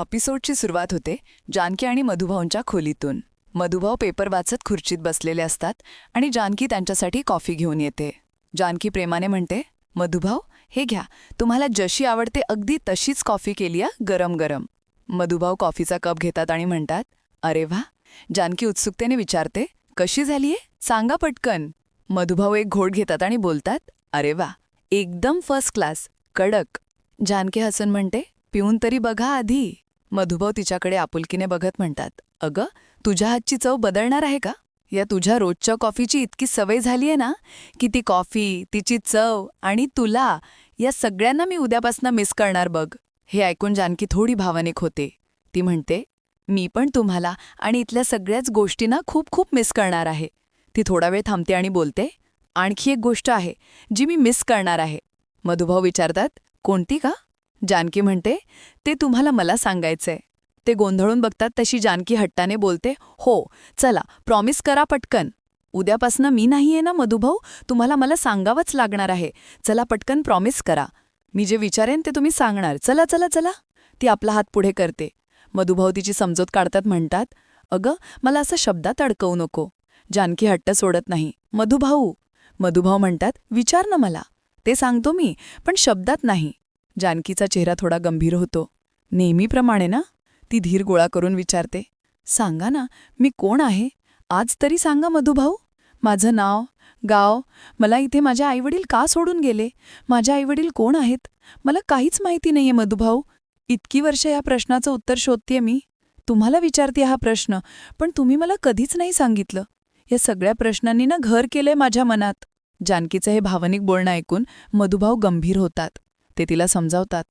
एपिसोडची सुरुवात होते जानकी आणि मधुभाऊंच्या खोलीतून. मधुभाऊ पेपर वाचत खुर्चीत बसलेले असतात आणि जानकी त्यांच्यासाठी कॉफी घेऊन येते. जानकी प्रेमाने म्हणते मधुभाऊ हे घ्या. तुम्हाला जशी आवडते अगदी तशीच कॉफी केली आहे गरम गरम. मधुभाऊ कॉफीचा कप घेतात आणि म्हणतात अरे वा जानकी उत्सुकतेने विचारते कशी झालीये सांगा पटकन. मधुभाऊ एक घोट घेतात आणि बोलतात अरे वा एकदम फर्स्ट क्लास कडक. जानकी हसन म्हणते पिऊन तरी बघा आधी. मधुभाव तिच्याकडे आपुलकीने बघत म्हणतात अगं तुझ्या हातची चव बदलणार आहे का? या तुझ्या रोजच्या कॉफीची इतकी सवय झालीये ना की ती कॉफी तिची चव आणि तुला या सगळ्यांना मी उद्यापासून मिस करणार बघ. हे ऐकून जानकी थोडी भावनिक होते. ती म्हणते मी पण तुम्हाला आणि इथल्या सगळ्याच गोष्टींना खूप खूप मिस करणार आहे. ती थोडा वेळ थांबते आणि बोलते आणखी एक गोष्ट आहे जी मी मिस करणार आहे. मधुभाऊ विचारतात कोणती का? जानकी म्हणते ते तुम्हाला मला सांगायचंय. ते गोंधळून बघतात तशी जानकी हट्टाने बोलते हो चला प्रॉमिस करा पटकन. उद्यापासनं मी नाहीये ना मधुभाऊ? तुम्हाला मला सांगावंच लागणार आहे. चला पटकन प्रॉमिस करा. मी जे विचारेन ते तुम्ही सांगणार. चला चला चला. ती आपला हात पुढे करते. मधुभाऊ तिची समजोत काढतात म्हणतात अगं मला असं शब्दात अडकवू नको. जानकी हट्ट सोडत नाही. मधुभाऊ. मधुभाऊ म्हणतात विचार ना मला. ते सांगतो मी पण शब्दात नाही. जानकीचा चेहरा थोडा गंभीर होतो. नेहमीप्रमाणे ना? ती धीर गोळा करून विचारते. सांगा ना मी कोण आहे? आज तरी सांगा मधुभाऊ. माझं नाव गाव मला इथे माझे आईवडील का सोडून गेले? माझे आईवडील कोण आहेत? मला काहीच माहिती नाहीये मधुभाऊ. इतकी वर्ष या प्रश्नाचं उत्तर शोधतेय मी. तुम्हाला विचारते हा प्रश्न पण तुम्ही मला कधीच नाही सांगितलं. या सगळ्या प्रश्नांनी ना घर केलंय माझ्या मनात. जानकीचं हे भावनिक बोलणं ऐकून मधुभाऊ गंभीर होतात. ते तिला समजावतात.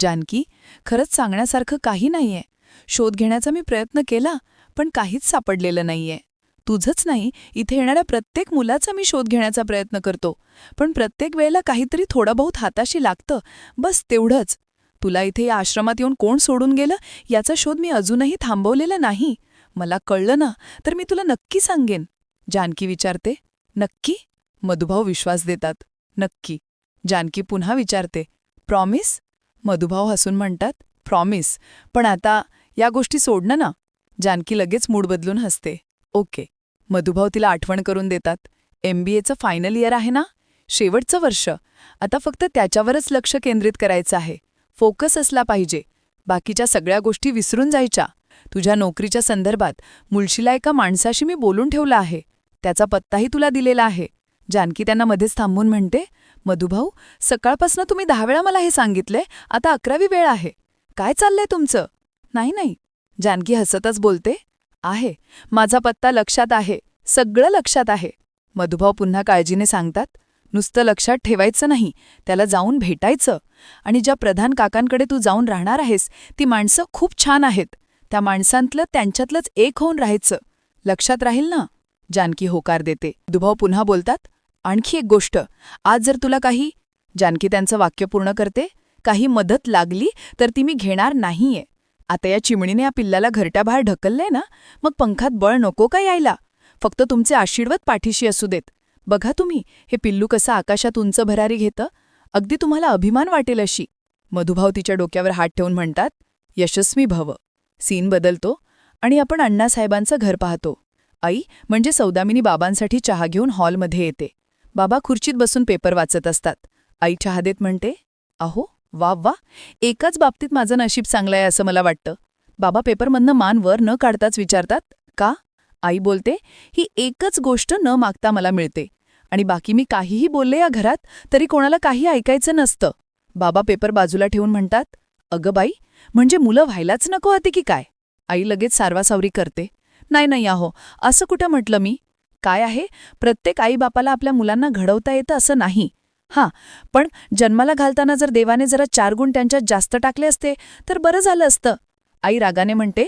जानकी खरंच सांगण्यासारखं काही नाहीये. शोध घेण्याचा मी प्रयत्न केला पण काहीच सापडलेलं नाहीये. तुझंच नाही इथे येणाऱ्या प्रत्येक मुलाचा मी शोध घेण्याचा प्रयत्न करतो. पण प्रत्येक वेळेला काहीतरी थोडं बहुत हाताशी लागतं. बस तेवढंच. तुला इथे या आश्रमात येऊन कोण सोडून गेलं याचा शोध मी अजूनही थांबवलेला नाही. मला कळलं ना तर मी तुला नक्की सांगेन. जानकी विचारते. नक्की? मधुभाऊ विश्वास देतात. नक्की. जानकी पुन्हा विचारते. प्रॉमिस मधुभाव हसून म्हणतात प्रॉमिस पण आता या गोष्टी सोडणं ना? जानकी लगेच मूड बदलून हसते. ओके. मधुभाऊ तिला आठवण करून देतात एम बी एचं फायनल इयर आहे ना? शेवटचं वर्ष. आता फक्त त्याच्यावरच लक्ष केंद्रित करायचं आहे. फोकस असला पाहिजे. बाकीच्या सगळ्या गोष्टी विसरून जायच्या. तुझ्या नोकरीच्या संदर्भात मुळशीला एका माणसाशी मी बोलून ठेवलं आहे. त्याचा पत्ताही तुला दिलेला आहे. जानकी त्यांना मध्येच थांबून म्हणते मधुभाऊ सकाळपासून तुम्ही दहा वेळा मला हे सांगितलंय. आता अकरावी वेळ आहे. काय चाललंय तुमचं? नाही नाही. जानकी हसतच बोलते. आहे. माझा पत्ता लक्षात आहे. सगळं लक्षात आहे. मधुभाऊ पुन्हा काळजीने सांगतात. नुसतं लक्षात ठेवायचं नाही. त्याला जाऊन भेटायचं. आणि ज्या प्रधान काकांकडे तू जाऊन राहणार आहेस ती माणसं खूप छान आहेत. त्या माणसांतलं त्यांच्यातलंच एक होऊन राहायचं. लक्षात राहील ना? जानकी होकार देते. दुभाव पुन्हा बोलतात. आणखी एक गोष्ट. आज जर तुला काही जानकी त्यांचं वाक्य पूर्ण करते काही मदत लागली तर ती मी घेणार नाहीये. आता या चिमणीने या पिल्लाला घरट्याबाहेर ढकललंय ना मग पंखात बळ नको का यायला? फक्त तुमचे आशीर्वाद पाठीशी असू देत. बघा तुम्ही हे पिल्लू कसं आकाशात उंच भरारी घेतं? अगदी तुम्हाला अभिमान वाटेल अशी. मधुभाव तिच्या डोक्यावर हात ठेवून म्हणतात यशस्वी भव. सीन बदलतो आणि आपण अण्णासाहेबांचं घर पाहतो. आई म्हणजे सौदामिनी बाबांसाठी चहा घेऊन हॉलमध्ये येते. बाबा खुर्चीत बसून पेपर वाचत असतात. आई चहादेत म्हणते अहो वा वा एकाच बाबतीत माझं नशीब चांगलं आहे असं मला वाटतं. बाबा पेपरमधनं मान वर न काढताच विचारतात का? आई बोलते ही एकच गोष्ट न मागता मला मिळते. आणि बाकी मी काहीही बोलले या घरात तरी कोणाला काही ऐकायचं नसतं. बाबा पेपर बाजूला ठेवून म्हणतात अगं बाई म्हणजे मुलं व्हायलाच नको होती की काय? आई लगेच सारवासावरी करते नाही नाही आहो असं कुठं म्हटलं मी? काय आहे? प्रत्येक आईबापाला आपल्या मुलांना घडवता येतं असं नाही. हां पण जन्माला घालताना जर देवाने जरा चार गुण त्यांच्यात जास्त टाकले असते तर बरं झालं असतं. आई रागाने म्हणते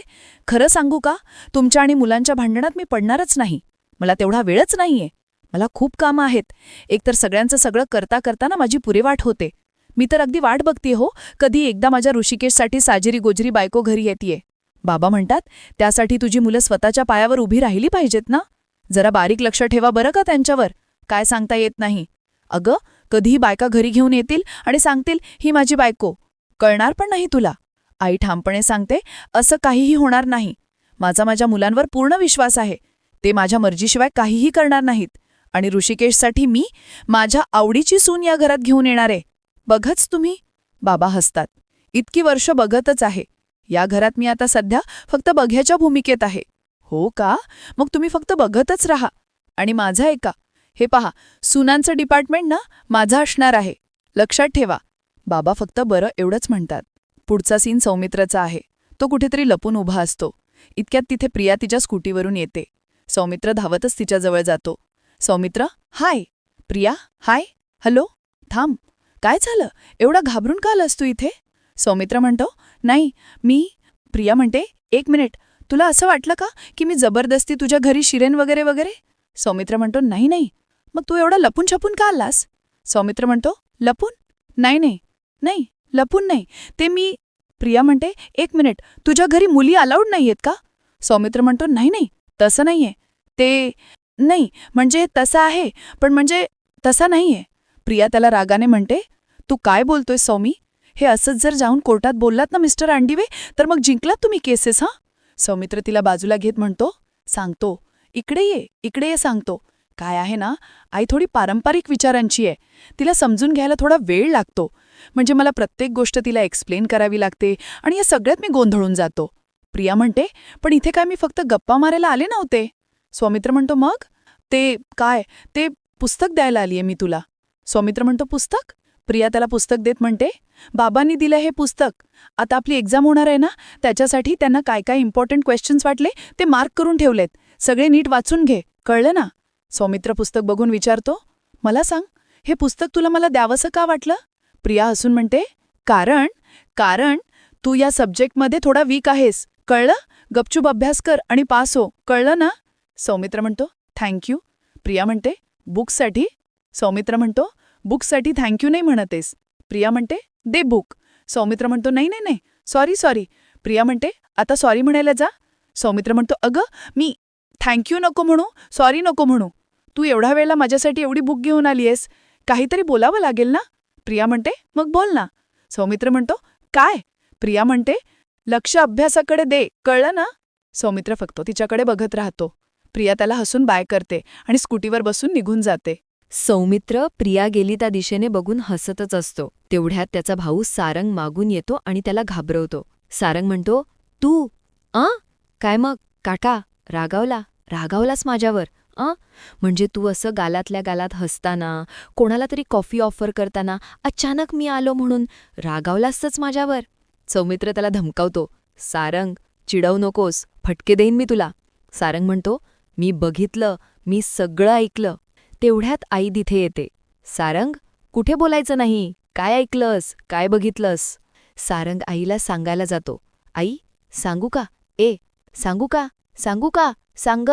खरं सांगू का? तुमच्या आणि मुलांच्या भांडणात मी पडणारच नाही. मला तेवढा वेळच नाहीये. मला खूप कामं आहेत. एकतर सगळ्यांचं सगळं करता करताना माझी पुरेवाट होते. मी तर अगदी वाट बघते हो. कधी एकदा माझ्या ऋषिकेशसाठी साजेरी गोजरी बायको घरी येते बाबा म्हणतात त्यासाठी तुझी मुलं स्वतःच्या पायावर उभी राहिली पाहिजेत ना? जरा बारीक लक्ष ठेवा बरं का त्यांच्यावर. काय सांगता येत नाही. अगं कधीही बायका घरी घेऊन येतील आणि सांगतील ही माझी बायको. कळणार पण नाही तुला. आई ठामपणे सांगते असं काहीही होणार नाही. माझा माझ्या मुलांवर पूर्ण विश्वास आहे. ते माझ्या मर्जीशिवाय काहीही करणार नाहीत. आणि ऋषिकेशसाठी मी माझ्या आवडीची सून या घरात घेऊन येणार आहे. बघच तुम्ही. बाबा हसतात. इतकी वर्ष बघतच आहे. या घरात मी आता सध्या फक्त बघ्याच्या भूमिकेत आहे. हो का? मग तुम्ही फक्त बघतच राहा. आणि माझं ऐका. हे पहा सुनांचं डिपार्टमेंट ना माझं असणार आहे. लक्षात ठेवा. बाबा फक्त बरं एवढंच म्हणतात. पुढचा सीन सौमित्रचा आहे. तो कुठेतरी लपून उभा असतो. इतक्यात तिथे प्रिया तिच्या स्कूटीवरून येते. सौमित्र धावतच तिच्याजवळ जातो. Soumitra hi. Priya hi. Hello थांब. काय झालं? एवढा घाबरून का आलास तू इथे? सौमित्र म्हणतो नाही मी प्रिया म्हणते एक मिनिट. तुला असं वाटलं का की मी जबरदस्ती तुझ्या घरी शिरेन वगैरे वगैरे? सौमित्र म्हणतो नाही नाही. मग तू एवढा लपून छपून का आलास? सौमित्र म्हणतो लपून? नाही नाही. नाही लपून नाही. ते मी प्रिया म्हणते एक मिनिट. तुझ्या घरी मुली अलाउड नाहीयेत का? सौमित्र म्हणतो नाही नाही. तसं नाहीये. ते नाही. म्हणजे तसं आहे. पण म्हणजे तसा नाहीये. प्रिया त्याला रागाने म्हणते तू काय बोलतोय सौमी? हे असंच जर जाऊन कोर्टात बोललात ना मिस्टर अंडिवे तर मग जिंकलात तुम्ही केसेस हां? सौमित्र तिला बाजूला घेत म्हणतो सांगतो. इकडे ये इकडे ये सांगतो. काय आहे ना? आई थोडी पारंपरिक विचारांची आहे. तिला समजून घ्यायला थोडा वेळ लागतो. म्हणजे मला प्रत्येक गोष्ट तिला एक्सप्लेन करावी लागते आणि या सगळ्यात मी गोंधळून जातो. प्रिया म्हणते पण इथे काय मी फक्त गप्पा मारायला आले नव्हते. सौमित्र म्हणतो मग? ते काय? ते पुस्तक द्यायला आलीये मी तुला. सौमित्र म्हणतो पुस्तक? प्रिया त्याला पुस्तक देत म्हणते बाबांनी दिलं हे पुस्तक. आता आपली एक्झाम होणार आहे ना? त्याच्यासाठी त्यांना काय काय इम्पॉर्टंट क्वेश्चन्स वाटले ते मार्क करून ठेवलेत. सगळे नीट वाचून घे. कळलं ना? सौमित्र पुस्तक बघून विचारतो मला सांग हे पुस्तक तुला मला द्यावंसं का वाटलं? प्रिया हसून म्हणते कारण कारण तू या सब्जेक्टमध्ये थोडा वीक आहेस. कळलं? गपचूप अभ्यास कर आणि पास हो. कळलं ना? सौमित्र म्हणतो थँक्यू प्रिया म्हणते बुक्ससाठी सौमित्र म्हणतो बुकसाठी थँक्यू नाही म्हणतेस. प्रिया म्हणते दे बुक. सौमित्र म्हणतो नाही नाही नाही. Sorry sorry. प्रिया म्हणते आता सॉरी म्हणायला जा. सौमित्र म्हणतो अगं मी थँक्यू नको म्हणू सॉरी नको म्हणू. तू एवढ्या वेळेला माझ्यासाठी एवढी बुक घेऊन आलीयस. काहीतरी बोलावं लागेल ना? प्रिया म्हणते मग बोल ना. सौमित्र म्हणतो काय? प्रिया म्हणते लक्ष अभ्यासाकडे दे. कळलं ना? सौमित्र फक्त तिच्याकडे बघत राहतो. प्रिया त्याला हसून बाय करते आणि स्कूटीवर बसून निघून जाते. सौमित्र प्रिया गेली त्या दिशेने बघून हसतच असतो. तेवढ्यात त्याचा भाऊ सारंग मागून येतो आणि त्याला घाबरवतो. सारंग म्हणतो तू अ? काय मग? काका रागावला? रागावलास माझ्यावर अ? म्हणजे तू असं गालातल्या गालात हसताना कोणाला तरी कॉफी ऑफर करताना अचानक मी आलो म्हणून रागावलासच माझ्यावर? सौमित्र त्याला धमकावतो सारंग चिडवू नकोस फटके देईन मी तुला. सारंग म्हणतो मी बघितलं मी सगळं ऐकलं. तेवढ्यात आई तिथे येते. सारंग कुठे बोलायचं नाही? काय ऐकलंस? काय बघितलंस? सारंग आईला सांगायला जातो. आई सांगू का? ए सांगू का? सांगू का? सांग.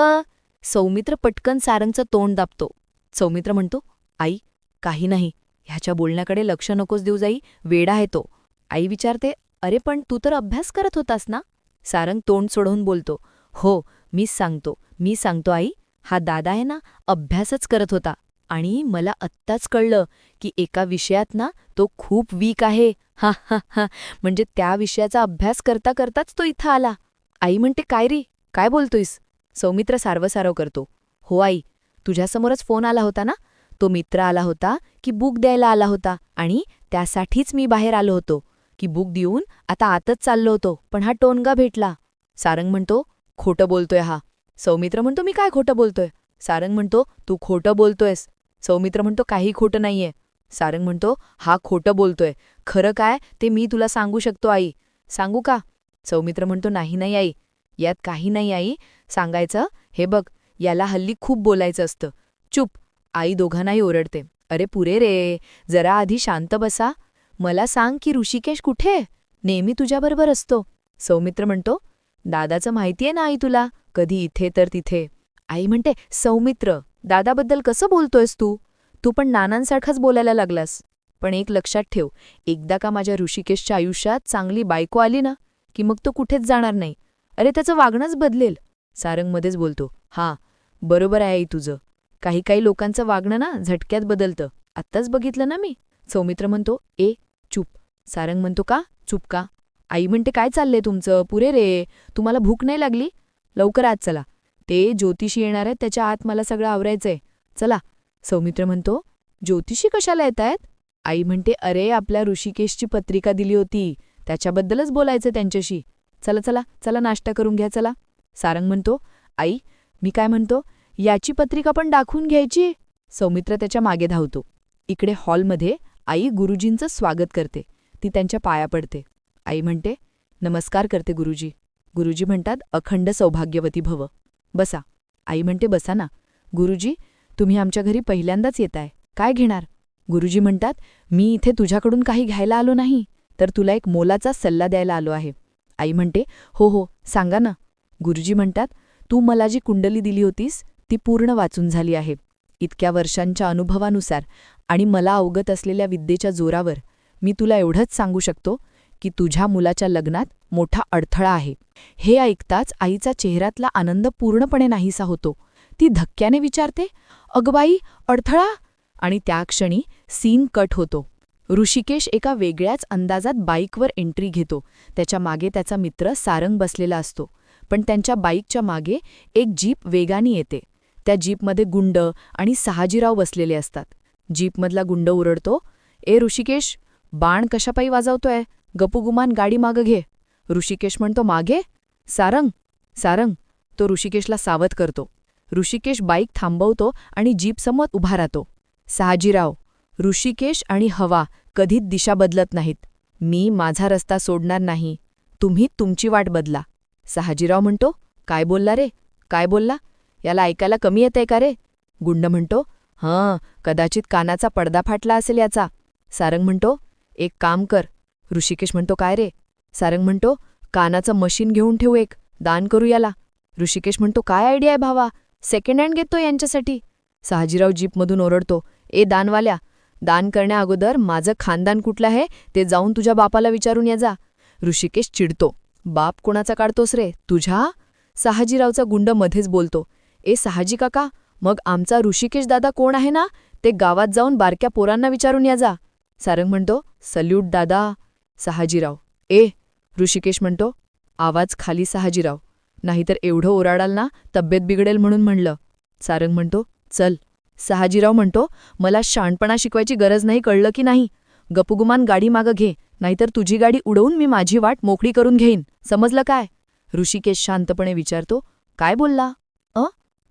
सौमित्र पटकन सारंगचं तोंड दाबतो. सौमित्र म्हणतो आई काही नाही. ह्याच्या बोलण्याकडे लक्ष नकोस देऊ जाई. वेडा आहे तो. आई विचारते अरे पण तू तर अभ्यास करत होतास ना? सारंग तोंड सोडवून बोलतो हो मीच सांगतो. मी सांगतो आई. हा दादा आहे ना अभ्यासच करत होता आणि मला आत्ताच कळलं की एका विषयात ना तो खूप वीक आहे. हा हा हा. म्हणजे त्या विषयाचा अभ्यास करता करताच तो इथं आला. आई म्हणते काय रे? काय बोलतोयस? सौमित्र सारवसारव करतो. हो आई तुझ्यासमोरच फोन आला होता ना? तो मित्र आला होता की बुक द्यायला आला होता आणि त्यासाठीच मी बाहेर आलो होतो की बुक देऊन आता आतच चाललो होतो पण हा टोनगा भेटला. सारंग म्हणतो खोटं बोलतोय हा. सौमित्र म्हणतो मी काय खोटं बोलतोय? सारंग म्हणतो तू खोटं बोलतोयस. सौमित्र म्हणतो काही खोटं नाहीये. सारंग म्हणतो हा खोटं बोलतोय. खरं काय ते मी तुला सांगू शकतो आई. सांगू का? सौमित्र म्हणतो नाही नाही आई. यात काही नाही आई. सांगायचं हे बघ याला हल्ली खूप बोलायचं असतं. चुप. आई दोघांनाही ओरडते. अरे पुरे रे. जरा आधी शांत बसा. मला सांग की ऋषिकेश कुठे? नेहमी तुझ्याबरोबर असतो. सौमित्र म्हणतो दादाचं माहितीये ना आई तुला? कधी इथे तर तिथे. आई म्हणते सौमित्र दादाबद्दल कसं बोलतोयस तू? तू पण नानांसारखाच बोलायला लागलास. पण एक लक्षात ठेव एकदा का माझ्या ऋषिकेशच्या आयुष्यात चांगली बायको आली ना की मग तो कुठेच जाणार नाही. अरे त्याचं वागणंच बदलेल. सारंगमध्येच बोलतो हा बरोबर आहे आई तुझं. काही काही लोकांचं वागणं ना झटक्यात बदलतं. आत्ताच बघितलं ना मी. सौमित्र म्हणतो ए चूप. सारंग म्हणतो का? चूप का? आई म्हणते काय चाललंय तुमचं? पुरे रे. तुम्हाला भूक नाही लागली? लवकर आत चला. ते ज्योतिषी येणार आहेत. त्याच्या आत मला सगळं आवरायचंय. चला. सौमित्र म्हणतो ज्योतिषी कशाला येत आहेत आई म्हणते अरे आपल्या ऋषिकेशची पत्रिका दिली होती. त्याच्याबद्दलच बोलायचं त्यांच्याशी. चला चला चला नाश्ता करून घ्या चला. सारंग म्हणतो आई मी काय म्हणतो? याची पत्रिका पण दाखवून घ्यायची? सौमित्र त्याच्यामागे धावतो. इकडे हॉलमध्ये आई गुरुजींचं स्वागत करते. ती त्यांच्या पाया पडते. आई म्हणते नमस्कार करते गुरुजी. गुरुजी म्हणतात अखंड सौभाग्यवती भव. बसा. आई म्हणते बसा ना. गुरुजी तुम्ही आमच्या घरी पहिल्यांदाच येताय. काय घेणार? गुरुजी म्हणतात मी इथे तुझ्याकडून काही घ्यायला आलो नाही तर तुला एक मोलाचा सल्ला द्यायला आलो आहे. आई म्हणते हो हो सांगा ना. गुरुजी म्हणतात तू मला जी कुंडली दिली होतीस ती पूर्ण वाचून झाली आहे. इतक्या वर्षांच्या अनुभवानुसार आणि मला अवगत असलेल्या विद्येच्या जोरावर मी तुला एवढंच सांगू शकतो की तुझ्या मुलाच्या लग्नात मोठा अडथळा आहे. हे ऐकताच आईचा चेहऱ्यातला आनंद पूर्णपणे नाहीसा होतो. ती धक्क्याने विचारते अगबाई अडथळा? आणि त्या क्षणी सीन कट होतो. ऋषिकेश एका वेगळ्याच अंदाजात बाईकवर एंट्री घेतो. त्याच्यामागे त्याचा मित्र सारंग बसलेला असतो. पण त्यांच्या बाईकच्या मागे एक जीप वेगाने येते. त्या जीपमध्ये गुंड आणि सहाजीराव बसलेले असतात. जीपमधला गुंड उरडतो ए ऋषिकेश बाण कशापायी वाजवतोय? गपुगुमान गाडी मागं घे. ऋषिकेश म्हणतो मागे? सारंग? सारंग. तो ऋषिकेशला सावध करतो. ऋषिकेश बाईक थांबवतो आणि जीपसमोर उभा राहतो. सहाजीराव ऋषिकेश आणि हवा कधीच दिशा बदलत नाहीत. मी माझा रस्ता सोडणार नाही. तुम्ही तुमची वाट बदला. सहाजीराव म्हणतो काय बोलला रे? काय बोलला? याला ऐकायला कमी येतंय का रे? गुंड म्हणतो हं कदाचित कानाचा पडदा फाटला असेल याचा. सारंग म्हणतो एक काम कर. ऋषिकेश म्हणतो काय रे? सारंग म्हणतो कानाचं मशीन घेऊन ठेवू एक दान करू याला. ऋषिकेश म्हणतो काय आयडिया आहे भावा? सेकंड हँड घेतो यांच्यासाठी. सहाजीराव जीपमधून ओरडतो ए दानवाल्या दान करण्याअगोदर माझं खानदान कुठलं आहे ते जाऊन तुझ्या बापाला विचारून या जा. ऋषिकेश चिडतो बाप कोणाचा काढतोस रे? तुझ्या? सहाजीरावचा गुंड मध्येच बोलतो ए सहाजी काका मग आमचा ऋषिकेश दादा कोण आहे ना? ते गावात जाऊन बारक्या पोरांना विचारून या जा. सारंग म्हणतो सल्यूट दादा सहाजीराव. ए ऋषिकेश म्हणतो आवाज खाली सहाजीराव. नाहीतर एवढं ओराडाल ना तब्येत बिघडेल म्हणून म्हणलं. सारंग म्हणतो चल. सहाजीराव म्हणतो मला शाणपणा शिकवायची गरज नाही कळलं की नाही? गपुगुमान गाडी मागं घे नाहीतर तुझी गाडी उडवून मी माझी वाट मोकळी करून घेईन. समजलं काय? ऋषिकेश शांतपणे विचारतो काय बोलला? अ?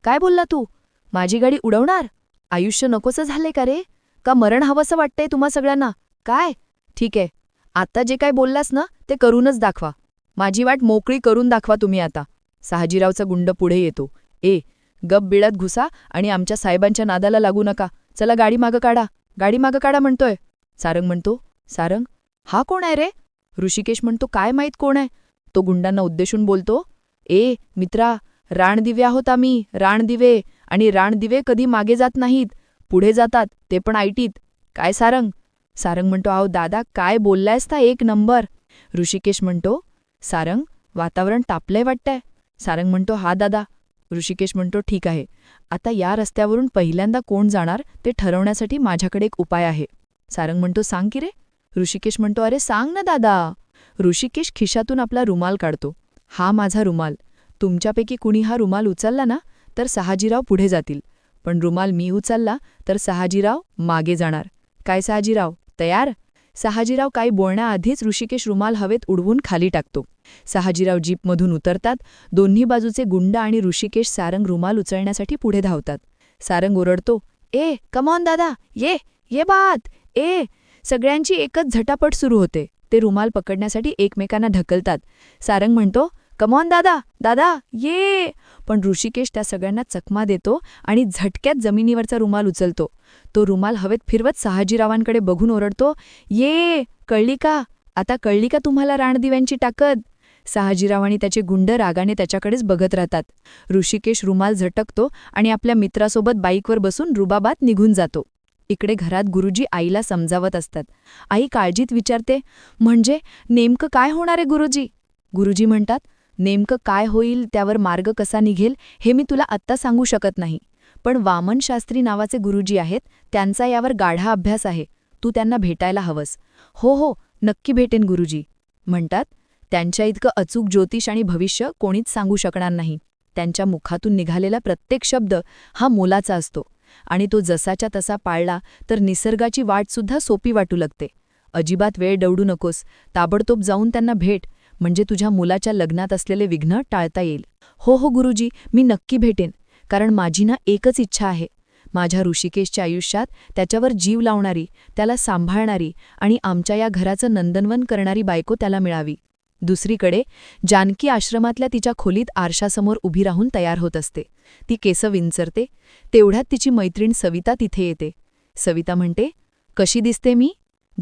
काय बोलला तू? माझी गाडी उडवणार? आयुष्य नकोसं झालंय का रे? का मरण हवंसं वाटतंय तुम्हा सगळ्यांना? काय? ठीक आहे आता जे काय बोललास ना ते करूनच दाखवा. माझी वाट मोकळी करून दाखवा तुम्ही आता. सहाजीरावचा गुंड पुढे येतो. ए गप बिळत घुसा आणि आमच्या साहेबांच्या नादाला लागू नका. चला गाडी मागं काढा. गाडी मागं काढा म्हणतोय. सारंग म्हणतो सारंग हा कोण आहे रे? ऋषिकेश म्हणतो काय माहीत कोण आहे? तो गुंडांना उद्देशून बोलतो ए मित्रा राणदिवे आहोत आम्ही. राणदिवे आणि राणदिवे कधी मागे जात नाहीत. पुढे जातात. ते पण आयटीत. काय सारंग? सारंग म्हणतो आहो दादा काय बोललायस ता? एक नंबर. ऋषिकेश म्हणतो सारंग वातावरण तापलंय वाटतंय. सारंग म्हणतो हा दादा. ऋषिकेश म्हणतो ठीक आहे. आता या रस्त्यावरून पहिल्यांदा कोण जाणार ते ठरवण्यासाठी माझ्याकडे एक उपाय आहे. सारंग म्हणतो सांग की रे. ऋषिकेश म्हणतो अरे सांग ना दादा. ऋषिकेश खिशातून आपला रुमाल काढतो. हा माझा रुमाल. तुमच्यापैकी कुणी हा रुमाल उचलला ना तर सहाजीराव पुढे जातील. पण रुमाल मी उचलला तर सहाजीराव मागे जाणार. काय सहाजीराव? तयार? सहाजीराव काही बोलण्याआधीच ऋषिकेश रुमाल हवेत उडवून खाली टाकतो. सहाजीराव जीपमधून उतरतात दोन्ही बाजूचे गुंड आणि ऋषिकेश सारंग रुमाल उचलण्यासाठी पुढे धावतात. सारंग ओरडतो ए कमॉन दादा ये ये बात ए. सगळ्यांची एकच झटापट सुरू होते. ते रुमाल पकडण्यासाठी एकमेकांना ढकलतात. सारंग म्हणतो कमॉन दादा. दादा ये. पण ऋषिकेश त्या सगळ्यांना चकमा देतो आणि झटक्यात जमिनीवरचा रुमाल उचलतो. तो रुमाल हवेत फिरवत सहाजीरावांकडे बघून ओरडतो ये कळली का आता कळली का तुम्हाला राणदिव्यांची ताकद सहाजीराव आणि त्याचे गुंड रागाने त्याच्याकडेच बघत राहतात. ऋषिकेश रुमाल झटकतो आणि आपल्या मित्रासोबत बाईकवर बसून रुबाबात निघून जातो. इकडे घरात गुरुजी आईला समजावत असतात. आई काळजीत विचारते. म्हणजे नेमकं काय होणार आहे गुरुजी? गुरुजी म्हणतात नेमकं काय होईल त्यावर मार्ग कसा निघेल हे मी तुला आत्ता सांगू शकत नाही. पण वामन शास्त्री नावाचे गुरुजी आहेत त्यांचा यावर गाढा अभ्यास आहे. तू त्यांना भेटायला हवंस. हो हो नक्की भेटेन गुरुजी. म्हणतात त्यांच्या इतकं अचूक ज्योतिष आणि भविष्य कोणीच सांगू शकणार नाही. त्यांच्या मुखातून निघालेला प्रत्येक शब्द हा मोलाचा असतो. आणि तो जसाच्या तसा पाळला तर निसर्गाची वाटसुद्धा सोपी वाटू लागते. अजिबात वेळ दवडू नकोस. ताबडतोब जाऊन त्यांना भेट. म्हणजे तुझ्या मुलाच्या लग्नात असलेले विघ्न टाळता येईल. हो हो गुरुजी मी नक्की भेटेन. कारण माझी ना एकच इच्छा आहे. माझ्या ऋषिकेशच्या आयुष्यात त्याच्यावर जीव लावणारी त्याला सांभाळणारी आणि आमच्या या घराचं नंदनवन करणारी बायको त्याला मिळावी. दुसरीकडे जानकी आश्रमातल्या तिच्या खोलीत आरशासमोर उभी राहून तयार होत असते. ती केस विंचरते. तेवढ्यात तिची मैत्रीण सविता तिथे येते. सविता म्हणते कशी दिसते मी?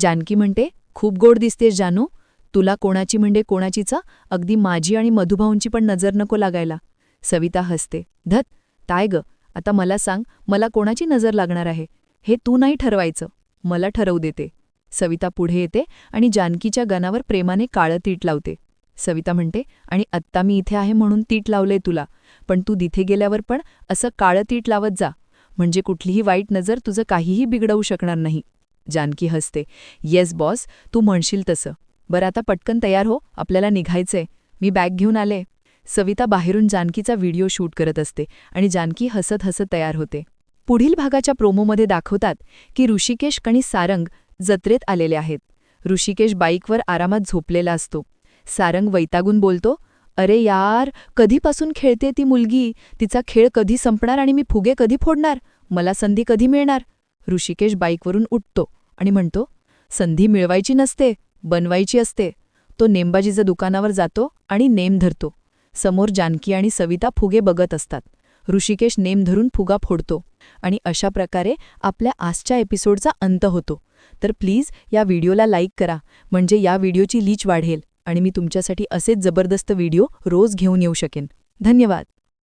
जानकी म्हणते खूप गोड दिसतेस जानू. तुला कोणाची म्हणजे कोणाचीचा? अगदी माझी आणि मधुभाऊंची पण नजर नको लागायला. सविता हसते. धत ताय ग आता मला सांग मला कोणाची नजर लागणार आहे? हे तू नाही ठरवायचं. मला ठरवू देते. सविता पुढे येते आणि जानकीच्या गनावर प्रेमाने काळं तीट लावते. सविता म्हणते आणि आत्ता मी इथे आहे म्हणून तीट लावलंय तुला. पण तू तिथे गेल्यावर पण असं काळं तीट लावत जा. म्हणजे कुठलीही वाईट नजर तुझं काहीही बिघडवू शकणार नाही. जानकी हसते. येस बॉस तू म्हणशील तसं. बरं आता पटकन तयार हो आपल्याला निघायचंय. मी बॅग घेऊन आले. सविता बाहेरून जानकीचा व्हिडिओ शूट करत असते आणि जानकी हसत हसत तयार होते. पुढील भागाच्या प्रोमोमध्ये दाखवतात की ऋषिकेश आणि सारंग जत्रेत आलेले आहेत. ऋषिकेश बाईकवर आरामात झोपलेला असतो. सारंग वैतागून बोलतो अरे यार कधीपासून खेळते ती मुलगी? तिचा खेळ कधी संपणार आणि मी फुगे कधी फोडणार? मला संधी कधी मिळणार? ऋषिकेश बाईकवरून उठतो आणि म्हणतो संधी मिळवायची नसते. बनवायची असते तो नेमबाजीच्या दुकानावर जातो आणि नेम धरतो. समोर जानकी आणि सविता फुगे बघत असतात. ऋषिकेश नेम धरून फुगा फोडतो आणि अशा प्रकारे आपल्या आजच्या एपिसोडचा अंत होतो. तर प्लीज या व्हिडिओला लाईक करा म्हणजे या व्हिडिओची लीच वाढेल आणि मी तुमच्यासाठी असेच जबरदस्त व्हिडिओ रोज घेऊन येऊ शकेन. धन्यवाद.